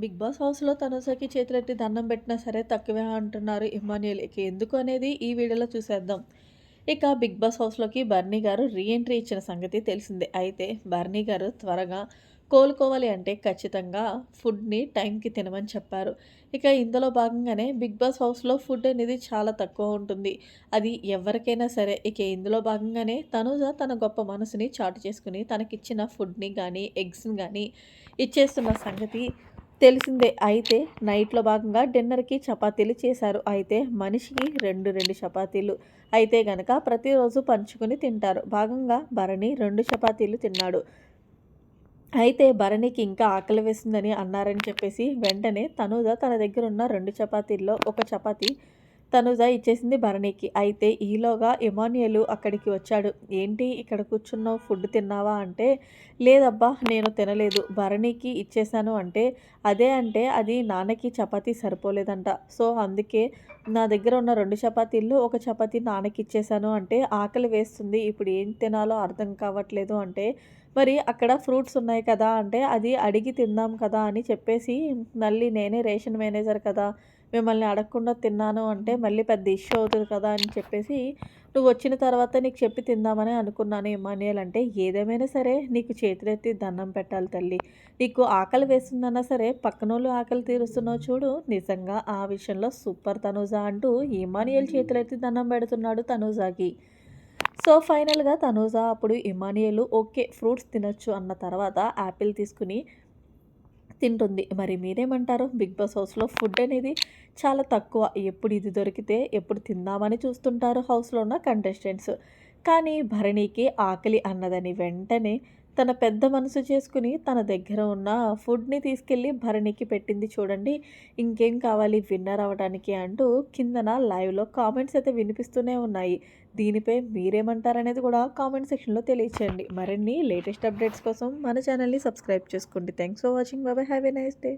Big boss హౌస్‌లో తనుసకి చేతులెట్టి దండం పెట్టినా సరే తక్కువే అంటున్నారు ఇమ్మాన్యుయల్. ఇక ఎందుకు అనేది ఈ వీడియోలో చూసేద్దాం. ఇక బిగ్ బాస్ హౌస్‌లోకి బర్నీ గారు రీ ఎంట్రీ ఇచ్చిన సంగతి తెలిసిందే. అయితే బర్నీ గారు త్వరగా కోలుకోవాలి అంటే ఖచ్చితంగా ఫుడ్‌ని టైంకి తినమని చెప్పారు. ఇక ఇందులో భాగంగానే బిగ్ బాస్ హౌస్‌లో ఫుడ్ అనేది చాలా తక్కువ ఉంటుంది. అది ఎవరికైనా సరే ఇక ఇందులో భాగంగానే తనుజ తన గొప్ప మనసుని చాటు చేసుకుని తనకిచ్చిన ఫుడ్‌ని కానీ ఎగ్స్‌ని కానీ ఇచ్చేస్తున్న సంగతి తెలిసిందే. అయితే నైట్‌లో భాగంగా డిన్నర్‌కి చపాతీలు చేశారు. అయితే మనిషికి 2, 2 చపాతీలు. అయితే గనక ప్రతిరోజు పంచుకొని తింటారు. భాగంగా భరణి రెండు చపాతీలు తిన్నాడు. అయితే భరణికి ఇంకా ఆకలి వేసిందని అన్నారని చెప్పేసి వెంటనే తనుజ తన దగ్గర ఉన్న రెండు చపాతీల్లో ఒక చపాతీ తనుజ ఇచ్చేసింది భరణికి. అయితే ఈలోగా ఇమాన్యుయల్ అక్కడికి వచ్చాడు. ఏంటి ఇక్కడ కూర్చున్నావు ఫుడ్ తిన్నావా అంటే, లేదబ్బా నేను తినలేదు. భరణికి ఇచ్చేశాను అంటే, అదే అంటే అది నాన్నకి చపాతీ సరిపోలేదంట. సో అందుకే నా దగ్గర ఉన్న రెండు చపాతీల్లో ఒక చపాతీ నాన్నకి ఇచ్చేసాను అంటే, ఆకలి వేస్తుంది. ఇప్పుడు ఏం తినాలో అర్థం కావట్లేదు అంటే, మరి అక్కడ ఫ్రూట్స్ ఉన్నాయి కదా అంటే, అది అడిగి తిందాం కదా అని చెప్పేసి మళ్ళీ నేనే రేషన్ మేనేజర్ కదా! మిమ్మల్ని అడగకుండా తిన్నాను అంటే మళ్ళీ పెద్ద ఇష్యూ అవుతుంది కదా అని చెప్పేసి నువ్వు వచ్చిన తర్వాత నీకు చెప్పి తిందామని అనుకున్నాను ఇమాన్యుయల్ అంటే ఏదేమైనా సరే నీకు చేతులెత్తి దండం పెట్టాలి తల్లి నీకు ఆకలి వేస్తుందన్నా సరే పక్కనోళ్ళు ఆకలి తీరుస్తున్నావు చూడు నిజంగా ఆ విషయంలో సూపర్ తనూజ అంటూ ఇమానియల్ చేతులైతే దండం పెడుతున్నాడు తనూజాకి. సో ఫైనల్గా తనూజ అప్పుడు ఇమానియల్ ఓకే ఫ్రూట్స్ తినొచ్చు అన్న తర్వాత యాపిల్ తీసుకుని తింటుంది. మరి మీరేమంటారు? బిగ్ బాస్ హౌస్లో ఫుడ్ అనేది చాలా తక్కువ. ఎప్పుడు ఇది దొరికితే ఎప్పుడు తిందామని చూస్తుంటారు హౌస్లో ఉన్న కంటెస్టెంట్స్. కానీ భరణికి ఆకలి అన్నదని వెంటనే తన పెద్ద మనసు చేసుకుని తన దగ్గర ఉన్న ఫుడ్ని తీసుకెళ్ళి భరణికి పెట్టింది చూడండి. ఇంకేం కావాలి విన్నర్ అవ్వడానికి అంటూ కిందన లైవ్లో కామెంట్స్ అయితే వినిపిస్తూనే ఉన్నాయి. దీనిపై మీరేమంటారనేది కూడా కామెంట్ సెక్షన్లో తెలియచేయండి. మరిన్ని లేటెస్ట్ అప్డేట్స్ కోసం మన ఛానల్ని సబ్స్క్రైబ్ చేసుకోండి థ్యాంక్స్ ఫర్ వాచింగ్. బాబాయ్ హ్యావ్ ఎ నైస్ డే.